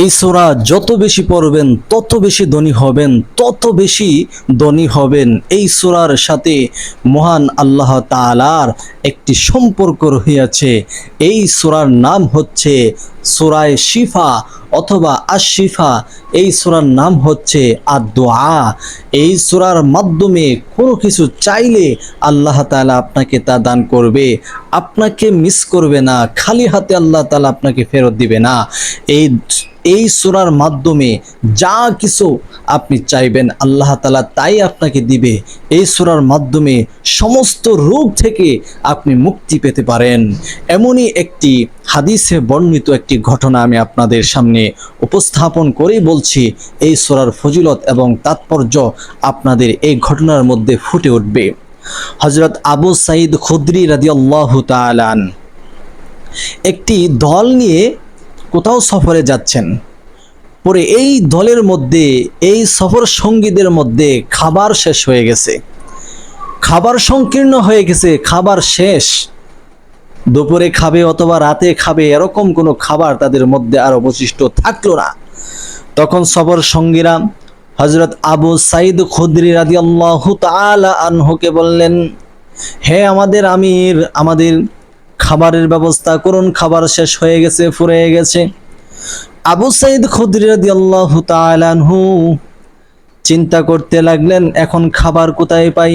এই সোরা যত বেশি পড়বেন, তত বেশি ধনী হবেন, তত বেশি ধনী হবেন। এই সোরার সাথে মহান আল্লাহ তালার একটি সম্পর্ক রহিয়াছে। এই সোরার নাম হচ্ছে সোরায় শিফা অথবা আশিফা এই সোরার নাম হচ্ছে আদোয়া এই সোরার মাধ্যমে কোনো কিছু চাইলে আল্লাহ তালা আপনাকে তা দান করবে। আপনাকে মিস করবে না, খালি হাতে আল্লাহ তালা আপনাকে ফেরত দিবে না। এই এই সূরার মাধ্যমে যা কিছু আপনি চাইবেন আল্লাহ তালা তাই আপনাকে দিবে। এই সূরার মাধ্যমে সমস্ত রোগ থেকে আপনি মুক্তি পেতে পারেন। এমনই একটি হাদিসে বর্ণিত একটি ঘটনা আমি আপনাদের সামনে উপস্থাপন করেই বলছি, এই সূরার ফজিলত এবং তাৎপর্য আপনাদের এই ঘটনার মধ্যে ফুটে উঠবে। হজরত আবু সাইদ খুদ্রি রাদিয়াল্লাহু তাআলান একটি দল নিয়ে কোথাও সফরে যাচ্ছেন। পরে এই দলের মধ্যে, এই সফর সঙ্গীদের মধ্যে খাবার শেষ হয়ে গেছে। খাবার সংকীর্ণ হয়ে গেছে, খাবার শেষ। দুপুরে খাবে অথবা রাতে খাবে, এরকম কোনো খাবার তাদের মধ্যে আর অবশিষ্ট থাকল না। তখন সফর সঙ্গীরা হজরত আবু সাইদ খুদ্রি আল্লাহ আনহুকে বললেন, হে আমাদের আমির, আমাদের খাবারের ব্যবস্থা করুন, খাবার শেষ হয়ে গেছে ফুরিয়ে গেছে। আবু সাইদ খুদ্রি রাদিয়াল্লাহু তাআলা আনহু চিন্তা করতে লাগলেন, এখন খাবার কোথায় পাই?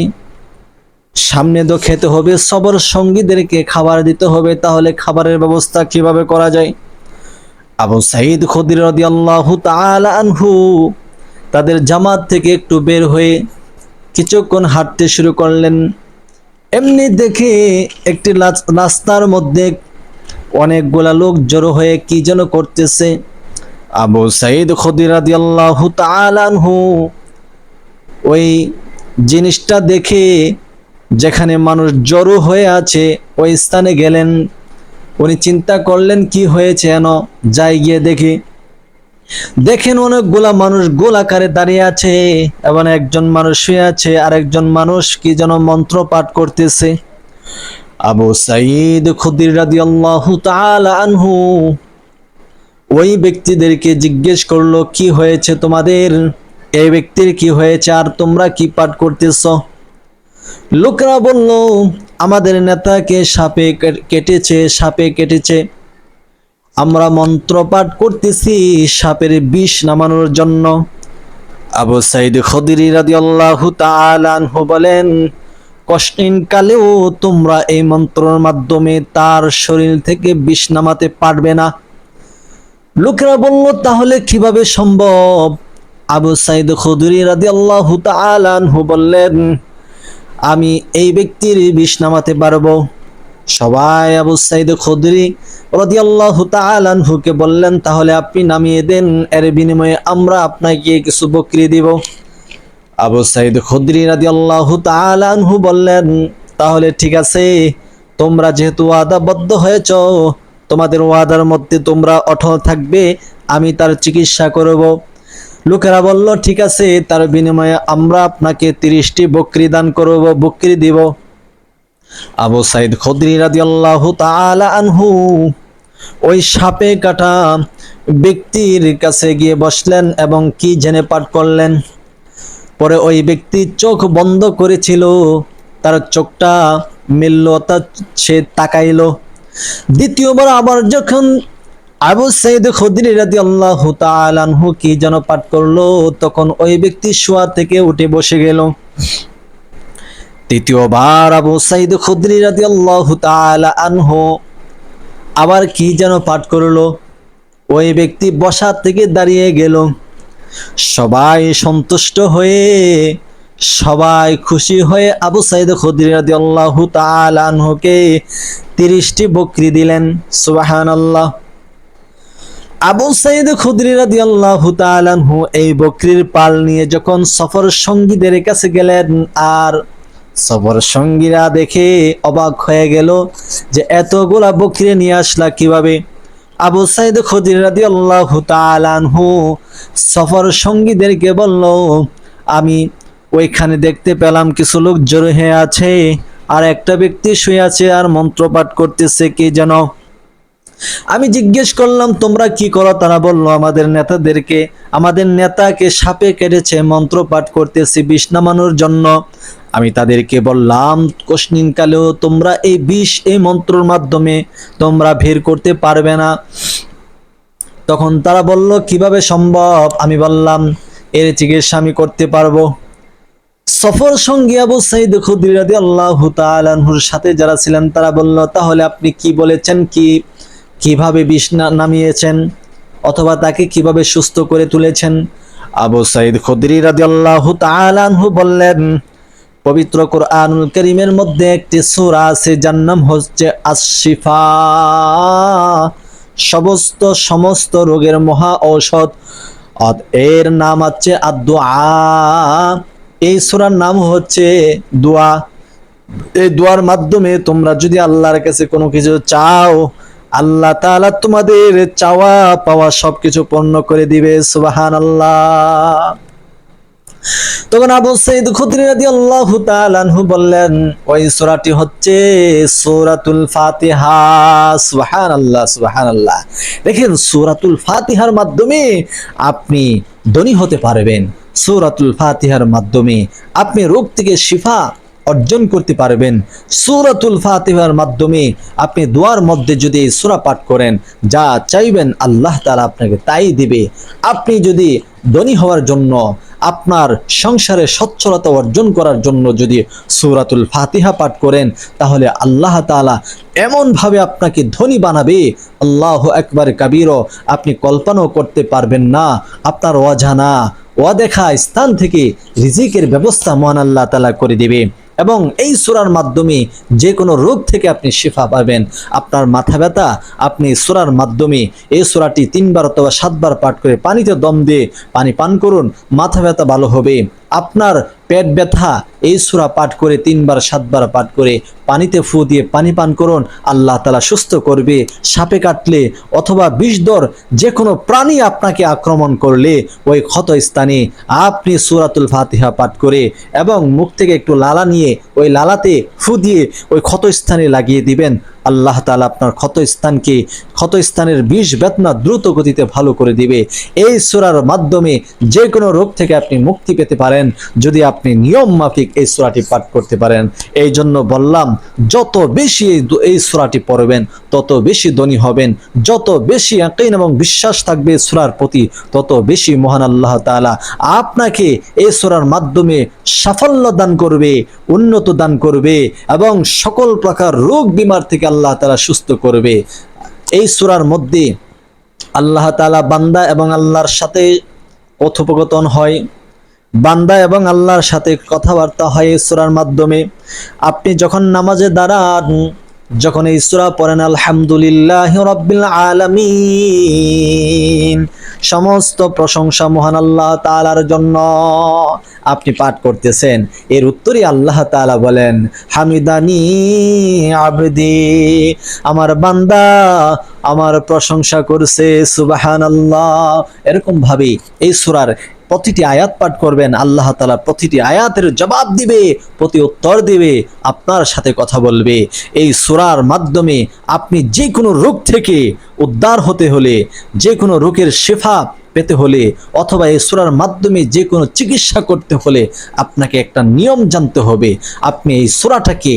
সামনে তো খেতে হবে, সবর সঙ্গীদেরকে খাবার দিতে হবে, তাহলে খাবারের ব্যবস্থা কীভাবে করা যায়? আবু সাইদ খুদ্রি আনহু তাদের জামাত থেকে একটু বের হয়ে কিছুক্ষণ হাঁটতে শুরু করলেন। এমনি দেখে একটি রাস্তার মধ্যে অনেকগুলা লোক জড়ো হয়ে কি যেন করতেছে। আবু সাইদ খদিরাদিয়াল্লাহু তাআলাহু ওই জিনিসটা দেখে যেখানে মানুষ জড়ো হয়ে আছে, ওই স্থানে গেলেন। উনি চিন্তা করলেন, কি হয়েছে এন যাই গিয়ে দেখি। দেখেন অনেকগুলা মানুষ গোল আকারে দাঁড়িয়ে আছে। এবং একজন মানুষ শুয়ে আছে আর একজন মানুষ কি যেন মন্ত্র পাঠ করতেছে। আবু সাইদ খুদির রাদিয়াল্লাহু তাআলা আনহু ওই ব্যক্তিদেরকে জিজ্ঞেস করল, কি হয়েছে তোমাদের? এই ব্যক্তির কি হয়েছে? আর তোমরা কি পাঠ করতেছ? লোকরা বলল, আমাদের নেতাকে সাপে কেটেছে সাপে কেটেছে। আমরা মন্ত্র পাঠ করতেছি সাপের বিষ নামানোর জন্য। আবু সাইদ খদিরি তাআলা আনহু বলেন কষ্টিন কালেও তোমরা এই মন্ত্রের মাধ্যমে তার শরীর থেকে বিষ নামাতে পারবে না। লোকেরা বলল, তাহলে কীভাবে সম্ভব? আবু সাইদ খুদরি তাআলা আনহু বললেন আমি এই ব্যক্তির বিষ নামাতে পারব? সবাই আবু সাইদ খুদরি রাদিয়াল্লাহু তাআলা আনহুকে বললেন, তাহলে আপনি নামিয়ে দেন, এর বিনিময়ে আমরা আপনাকে কিছু বকরি দিব। আবু সাইদ খুদরি রাদিয়াল্লাহু তাআলা আনহু বললেন, তাহলে ঠিক আছে, তোমরা যেহেতু ওয়াদাবদ্ধ হয়েছ, তোমাদের ওয়াদার মধ্যে তোমরা অটল থাকবে, আমি তার চিকিৎসা করব। লোকেরা বলল, ঠিক আছে, তার বিনিময়ে আমরা আপনাকে তিরিশটি বকরি দান করব, বকরি দিব। আবু সাইদ খদ্রি রাদিয়াল্লাহু তাআলা আনহু ওই সাপে কাটা ব্যক্তির কাছে গিয়ে বসলেন এবং কি জেনে পাঠ করলেন? পরে ওই ব্যক্তি চোখ বন্ধ করেছিল, তার চোখটা মিলল, তা সে তাকাইলো। দ্বিতীয়বার আবার যখন আবু সাইদ খুদরি রাদিয়াল্লাহু তাআলা আনহু কি যেন পাঠ করল? তখন ওই ব্যক্তি শোয়া থেকে উঠে বসে গেল। তৃতীয়বার আবু সাইদ খুদরি রাদিয়াল্লাহু তাআলা আনহু আবার কি যেন পাঠ করল? ওই ব্যক্তি বসা থেকে দাঁড়িয়ে গেল। সবাই সন্তুষ্ট হয়ে, সবাই খুশি হয়ে আবু সাইদ খুদরি রাদিয়াল্লাহু তাআলা আনহুকে 30টি বকরি দিলেন। সুবহানাল্লাহ। আবু সাইদ খুদরি রাদিয়াল্লাহু তাআলা আনহু এই বকরির পাল নিয়ে যখন সফর সঙ্গীদের কাছে গেলেন, আর সফর সঙ্গীরা দেখে অবাক হয়ে গেল যে এতগুলা বকরি নিয়ে আসলা কীভাবে? আবু সাইদ খুদরি রাদিয়াল্লাহু তাআলা আনহু সফর সঙ্গীদেরকে বলল, আমি ওইখানে দেখতে পেলাম কিছু লোক জড়ো হয়ে আছে, আর একটা ব্যক্তি শুয়ে আছে আর মন্ত্র পাঠ করতেছে, কি যেন আমি জিজ্ঞেস করলাম, তোমরা কি করো? তারা বলল, আমাদের নেতাদেরকে, আমাদের নেতাকে সাপে কেটেছে, মন্ত্র পাঠ করতেছি বিষ নামানোর জন্য। আমি তাদেরকে বললাম কোশনিন কালেও তোমরা এই বিষ, এই মন্ত্রর মাধ্যমে তোমরা বের করতে পারবে না। তখন তারা বলল, কীভাবে সম্ভব? আমি বললাম, এর চিকিৎসা আমি করতে পারব। সফর সঙ্গী আবু সাইদ খুদরি রাদিয়াল্লাহু তাআলা সাথে যারা ছিলেন, তারা বলল, তাহলে আপনি কি বলেছেন কি? কীভাবে বিষ নামিয়েছেন অথবা তাকে কীভাবে সুস্থ করে তুলেছেন? আবু সাইদ খুদরি রাদিয়াল্লাহু আনহু বললেন, পবিত্র কোরআনুল করিমের মধ্যে একটি সূরা আছে, যার নাম হচ্ছে আশ-শিফা। সমস্ত সমস্ত রোগের মহা ঔষধ। এর নাম আদুআ এই সূরার নাম হচ্ছে দোয়া। এই দোয়ার মাধ্যমে তোমরা যদি আল্লাহর কাছে কোনো কিছু চাও আল্লাহ তাআলা তোমাদের চাওয়া পাওয়া সবকিছু পণ্য করে দিবে সুবাহান আল্লাহ তখন আবু সাইদ খুদরি রাদিয়াল্লাহু তাআলা আনহু বললেন, ওই সূরাটি হচ্ছে সূরাতুল ফাতিহা, সুবহানাল্লাহ সুবহানাল্লাহ। দেখেন, সূরাতুল ফাতিহার মাধ্যমে আপনি ধনী হতে পারবেন। সূরাতুল ফাতিহার মাধ্যমে আপনি রোগ থেকে শিফা অর্জন করতে পারবেন। সুরাতুল ফাতিহার মাধ্যমে আপনি দোয়ার মধ্যে যদি সূরা পাঠ করেন, যা চাইবেন আল্লাহ তাআলা আপনাকে তাই দিবে। আপনি যদি ধনী হওয়ার জন্য, আপনার সংসারে সচ্ছলতা অর্জন করার জন্য যদি সুরাতুল ফাতিহা পাঠ করেন, তাহলে আল্লাহ তাআলা এমনভাবে আপনাকে ধনী বানাবে। আল্লাহ একবার কাবিরও আপনি কল্পনাও করতে পারবেন না, আপনার অজানা, অদেখা স্থান থেকে রিজিকের ব্যবস্থা মহান আল্লাহ তাআলা করে দিবে। এবং এই সুরার মাধ্যমে যে কোনো রোগ থেকে আপনি শিফা পাবেন। আপনার মাথা ব্যথা, আপনি সুরার মাধ্যমে এই সুরাটি তিনবার অথবা সাতবার পাঠ করে পানিতে দম দিয়ে পানি পান করুন, মাথা ব্যথা ভালো হবে। আপনার পেট ব্যথা, এই সূরা পাঠ করে তিনবার, সাতবার পাঠ করে পানিতে ফু দিয়ে পানি পান করুন, আল্লাহ তালা সুস্থ করবে, সাপে কাটলে অথবা বিষদর যে কোনো প্রাণী আপনাকে আক্রমণ করলে ওই ক্ষত স্থানে আপনি সূরাতুল ফাতিহা পাঠ করে এবং মুখ থেকে একটু লালা নিয়ে ওই লালাতে ফু দিয়ে ওই ক্ষত স্থানে লাগিয়ে দিবেন। আল্লাহ তাআলা আপনার ক্ষত স্থানকে, ক্ষত স্থানের বিষ বেতনা দ্রুত গতিতে ভালো করে দিবে। এই সূরার মাধ্যমে যে কোনো রোগ থেকে আপনি মুক্তি পেতে পারেন, যদি আপনি নিয়ম মাফিক এই সূরাটি পাঠ করতে পারেন। এই জন্য বললাম, যত বেশি এই এই পড়বেন, তত বেশি ধনী হবেন। যত বেশি ইয়াকিন এবং বিশ্বাস থাকবে সূরার প্রতি, তত বেশি মহান আল্লাহ তাআলা আপনাকে এই সূরার মাধ্যমে সাফল্য দান করবে, উন্নত দান করবে এবং সকল প্রকার রোগ বিমার থেকে আল্লাহ তালা সুস্থ করবে। এই সুরার মধ্যে আল্লাহ তালা বান্দা এবং আল্লাহর সাথে কথোপকথন হয়। বান্দা এবং আল্লাহর সাথে কথাবার্তা হয় এই সূরার মাধ্যমে। আপনি যখন নামাজে দাঁড়ান যখন এই সূরা পড়েন, আলহামদুলিল্লাহ রাব্বিল আলামিন সমস্ত প্রশংসা মহান আল্লাহ তালার জন্য আপনি পাঠ করতেছেন। এর উত্তরে আল্লাহ তাআলা বলেন, হামিদানি আবদি আমার বান্দা আমার প্রশংসা করছে, সুবহানাল্লাহ। এরকম ভাবে এই সূরার প্রতিটি আয়াত পাঠ করবেন, আল্লাহ তাআলা প্রতিটি আয়াতের জবাব দিবে প্রতি উত্তর দিবে, আপনার সাথে কথা বলবে। এই সূরার মাধ্যমে আপনি যে কোনো রোগ থেকে উদ্ধার হতে হলে যে কোনো রোগের শেফা পেতে হলে, অথবা এই সূরার মাধ্যমে যে কোনো চিকিৎসা করতে হলে আপনাকে একটা নিয়ম জানতে হবে। আপনি এই সূরাটাকে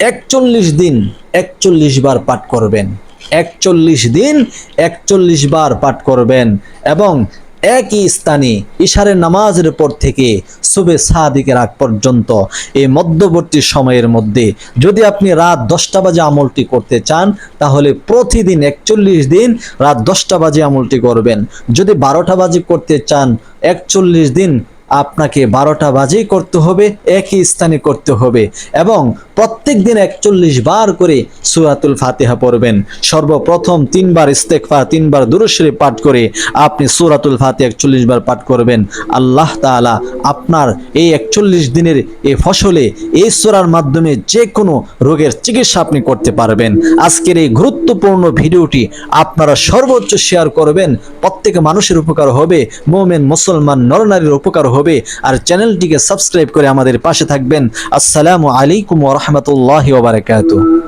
একচল্লিশ দিন, একচল্লিশ বার পাঠ করবেন। একচল্লিশ দিন, একচল্লিশ বার পাঠ করবেন এবং একই স্থানে ইশারের নামাজের পর থেকে সুবে সাদিকের আগ পর্যন্ত। এই মধ্যবর্তী সময়ের মধ্যে যদি আপনি রাত দশটা বাজে আমলটি করতে চান, তাহলে প্রতিদিন একচল্লিশ দিন রাত দশটা বাজে আমলটি করবেন। যদি বারোটা বাজে করতে চান, একচল্লিশ দিন আপনাকে বারোটা বাজেই করতে হবে, একই স্থানে করতে হবে। এবং প্রত্যেক দিন একচল্লিশ বার করে সুরাতুল ফাতিহা পড়বেন। সর্বপ্রথম তিনবার ইস্তেকফা তিনবার দুরুশরী পাঠ করে আপনি সুরাতুল ফাতিহা একচল্লিশ বার পাঠ করবেন। আল্লাহ তাআলা আপনার এই একচল্লিশ দিনের এই ফসলে, এই সূরার মাধ্যমে যে কোনো রোগের চিকিৎসা আপনি করতে পারবেন। আজকের এই গুরুত্বপূর্ণ ভিডিওটি আপনারা সর্বোচ্চ শেয়ার করবেন। প্রত্যেক মানুষের উপকার হবে, মোমেন, মুসলমান, নরনারীর উপকার হবে। আর চ্যানেলটিকে সাবস্ক্রাইব করে আমাদের পাশে থাকবেন। আসসালামু আলাইকুম ওয়া রাহমাতুল্লাহি ওয়া বারাকাতুহু।